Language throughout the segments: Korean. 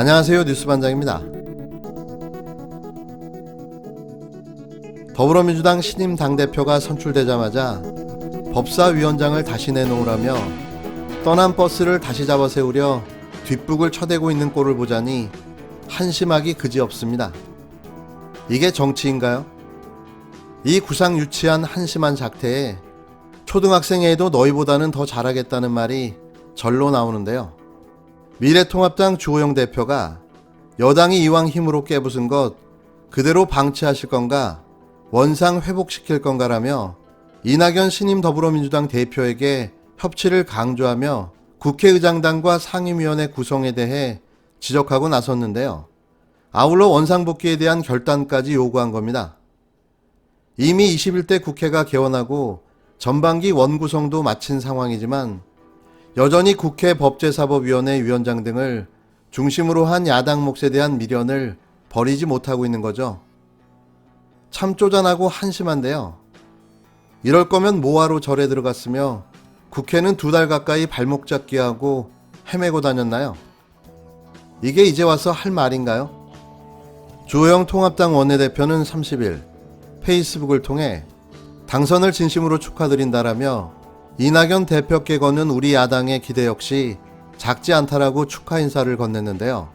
안녕하세요 뉴스반장입니다. 더불어민주당 신임 당대표가 선출되자마자 법사위원장을 다시 내놓으라며 떠난 버스를 다시 잡아 세우려 뒷북을 쳐대고 있는 꼴을 보자니 한심하기 그지없습니다. 이게 정치인가요? 이 구상 유치한 한심한 작태에 초등학생에도 너희보다는 더 잘하겠다는 말이 절로 나오는데요. 미래통합당 주호영 대표가 여당이 이왕 힘으로 깨부순 것 그대로 방치하실 건가 원상 회복시킬 건가라며 이낙연 신임 더불어민주당 대표에게 협치를 강조하며 국회의장단과 상임위원회 구성에 대해 지적하고 나섰는데요. 아울러 원상복귀에 대한 결단까지 요구한 겁니다. 이미 21대 국회가 개원하고 전반기 원구성도 마친 상황이지만 여전히 국회 법제사법위원회 위원장 등을 중심으로 한 야당 몫에 대한 미련을 버리지 못하고 있는 거죠. 참 쪼잔하고 한심한데요. 이럴 거면 뭐하러 절에 들어갔으며 국회는 두 달 가까이 발목 잡기하고 헤매고 다녔나요? 이게 이제 와서 할 말인가요? 주호영 통합당 원내대표는 30일 페이스북을 통해 당선을 진심으로 축하드린다라며 이낙연 대표께 거는 우리 야당의 기대 역시 작지 않다라고 축하 인사를 건넸는데요.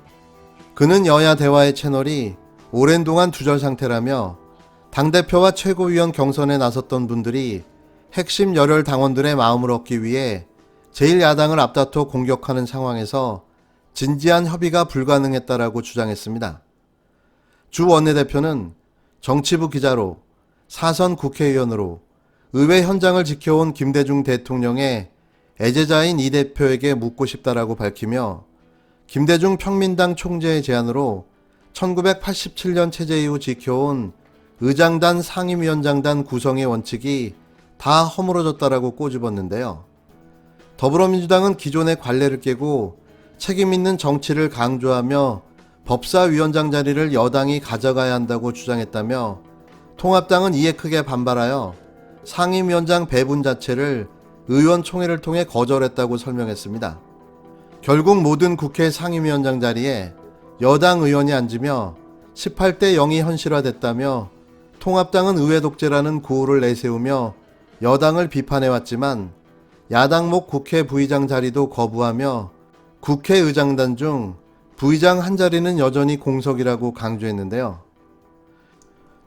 그는 여야 대화의 채널이 오랜 동안 두절 상태라며 당대표와 최고위원 경선에 나섰던 분들이 핵심 열혈 당원들의 마음을 얻기 위해 제1야당을 앞다퉈 공격하는 상황에서 진지한 협의가 불가능했다라고 주장했습니다. 주 원내대표는 정치부 기자로 사선 국회의원으로 의회 현장을 지켜온 김대중 대통령의 애제자인 이 대표에게 묻고 싶다라고 밝히며 김대중 평민당 총재의 제안으로 1987년 체제 이후 지켜온 의장단 상임위원장단 구성의 원칙이 다 허물어졌다라고 꼬집었는데요. 더불어민주당은 기존의 관례를 깨고 책임 있는 정치를 강조하며 법사위원장 자리를 여당이 가져가야 한다고 주장했다며 통합당은 이에 크게 반발하여 상임위원장 배분 자체를 의원총회를 통해 거절했다고 설명했습니다. 결국 모든 국회 상임위원장 자리에 여당 의원이 앉으며 18대 0이 현실화됐다며 통합당은 의회 독재라는 구호를 내세우며 여당을 비판해왔지만 야당목 국회 부의장 자리도 거부하며 국회의장단 중 부의장 한 자리는 여전히 공석이라고 강조했는데요.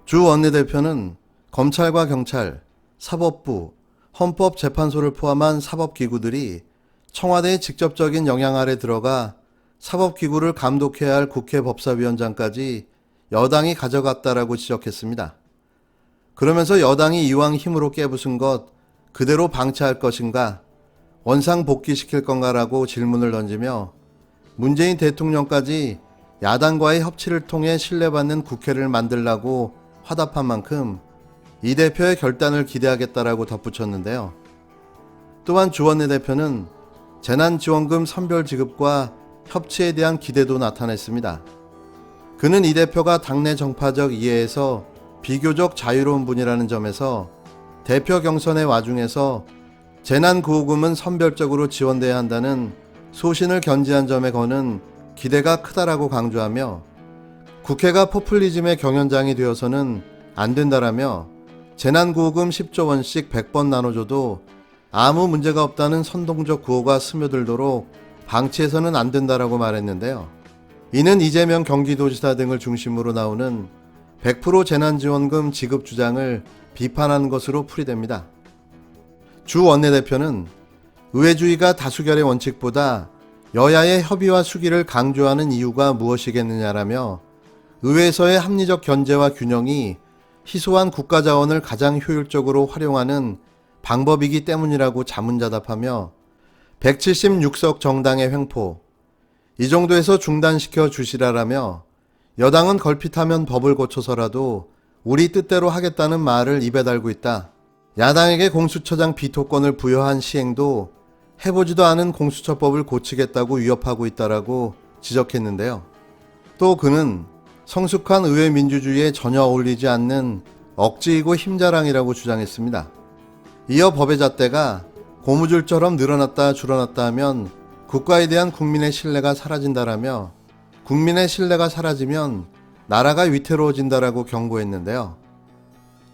주 원내대표는 검찰과 경찰, 사법부, 헌법재판소를 포함한 사법기구들이 청와대의 직접적인 영향 아래 들어가 사법기구를 감독해야 할 국회 법사위원장까지 여당이 가져갔다라고 지적했습니다. 그러면서 여당이 이왕 힘으로 깨부순 것 그대로 방치할 것인가, 원상 복귀시킬 건가라고 질문을 던지며 문재인 대통령까지 야당과의 협치를 통해 신뢰받는 국회를 만들라고 화답한 만큼 이 대표의 결단을 기대하겠다라고 덧붙였는데요. 또한 주원내 대표는 재난지원금 선별 지급과 협치에 대한 기대도 나타냈습니다. 그는 이 대표가 당내 정파적 이해에서 비교적 자유로운 분이라는 점에서 대표 경선의 와중에서 재난구호금은 선별적으로 지원돼야 한다는 소신을 견지한 점에 거는 기대가 크다라고 강조하며 국회가 포퓰리즘의 경연장이 되어서는 안 된다라며 재난구호금 10조 원씩 100번 나눠줘도 아무 문제가 없다는 선동적 구호가 스며들도록 방치해서는 안 된다라고 말했는데요. 이는 이재명 경기도지사 등을 중심으로 나오는 100% 재난지원금 지급 주장을 비판하는 것으로 풀이됩니다. 주 원내대표는 의회주의가 다수결의 원칙보다 여야의 협의와 수기를 강조하는 이유가 무엇이겠느냐라며 의회에서의 합리적 견제와 균형이 희소한 국가 자원을 가장 효율적으로 활용하는 방법이기 때문이라고 자문자답하며 176석 정당의 횡포 이 정도에서 중단시켜 주시라라며 여당은 걸핏하면 법을 고쳐서라도 우리 뜻대로 하겠다는 말을 입에 달고 있다. 야당에게 공수처장 비토권을 부여한 시행도 해보지도 않은 공수처법을 고치겠다고 위협하고 있다라고 지적했는데요. 또 그는 성숙한 의회 민주주의에 전혀 어울리지 않는 억지이고 힘자랑이라고 주장했습니다. 이어 법의 잣대가 고무줄처럼 늘어났다 줄어났다 하면 국가에 대한 국민의 신뢰가 사라진다라며 국민의 신뢰가 사라지면 나라가 위태로워진다라고 경고했는데요.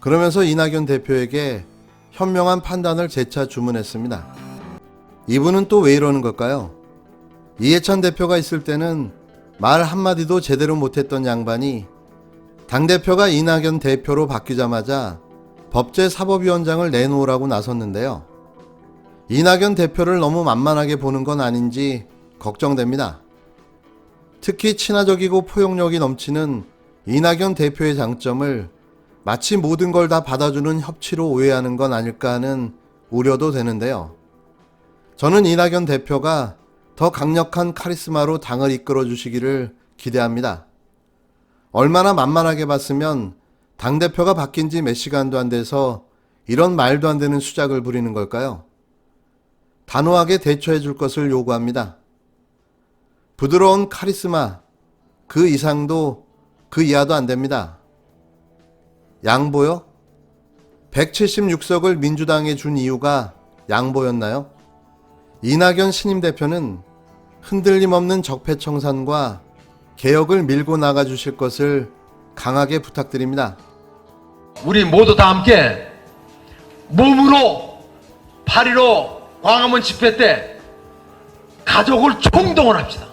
그러면서 이낙연 대표에게 현명한 판단을 재차 주문했습니다. 이분은 또 왜 이러는 걸까요? 이해찬 대표가 있을 때는 말 한마디도 제대로 못했던 양반이 당대표가 이낙연 대표로 바뀌자마자 법제사법위원장을 내놓으라고 나섰는데요. 이낙연 대표를 너무 만만하게 보는 건 아닌지 걱정됩니다. 특히 친화적이고 포용력이 넘치는 이낙연 대표의 장점을 마치 모든 걸 다 받아주는 협치로 오해하는 건 아닐까 하는 우려도 되는데요. 저는 이낙연 대표가 더 강력한 카리스마로 당을 이끌어 주시기를 기대합니다. 얼마나 만만하게 봤으면 당대표가 바뀐 지 몇 시간도 안 돼서 이런 말도 안 되는 수작을 부리는 걸까요? 단호하게 대처해 줄 것을 요구합니다. 부드러운 카리스마, 그 이상도 그 이하도 안 됩니다. 양보요? 176석을 민주당에 준 이유가 양보였나요? 이낙연 신임 대표는 흔들림 없는 적폐청산과 개혁을 밀고 나가 주실 것을 강하게 부탁드립니다. 우리 모두 다 함께 몸으로 8.15 광화문 집회 때 가족을 총동원합시다.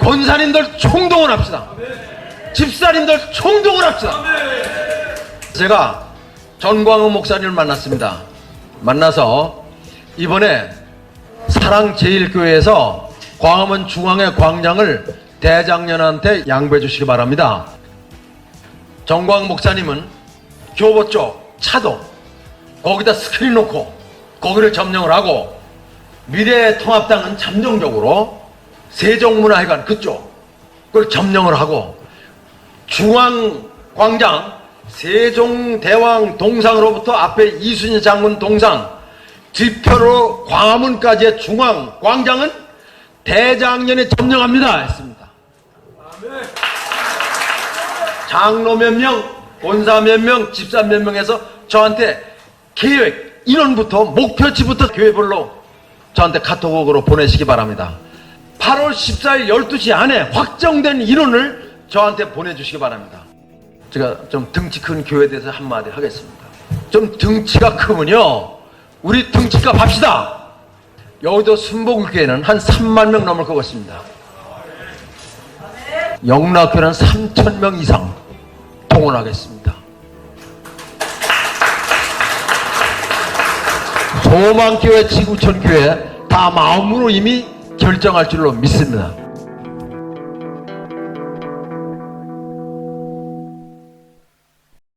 권사님들 총동원합시다. 집사님들 총동원합시다. 제가 전광훈 목사님을 만났습니다. 만나서 이번에 사랑제일교회에서 광화문 중앙의 광장을 대장년한테 양보해 주시기 바랍니다. 정광 목사님은 교보 쪽 차도 거기다 스크린 놓고 거기를 점령을 하고 미래통합당은 잠정적으로 세종문화회관 그쪽 그걸 점령을 하고 중앙광장 세종대왕 동상으로부터 앞에 이순신 장군 동상 뒤편으로 광화문까지의 중앙 광장은 대장년에 점령합니다 했습니다. 장로 몇 명, 본사 몇 명, 집사 몇 명에서 저한테 계획, 인원부터 목표치부터 교회별로 저한테 카톡으로 보내시기 바랍니다. 8월 14일 12시 안에 확정된 인원을 저한테 보내주시기 바랍니다. 제가 좀 등치 큰 교회에 대해서 한마디 하겠습니다. 좀 등치가 크면요. 우리 등치값 합시다. 여의도 순복음교회는 한 3만 명 넘을 것 같습니다. 영락교는 3천 명 이상 동원하겠습니다. 소망교회, 지구촌교회 다 마음으로 이미 결정할 줄로 믿습니다.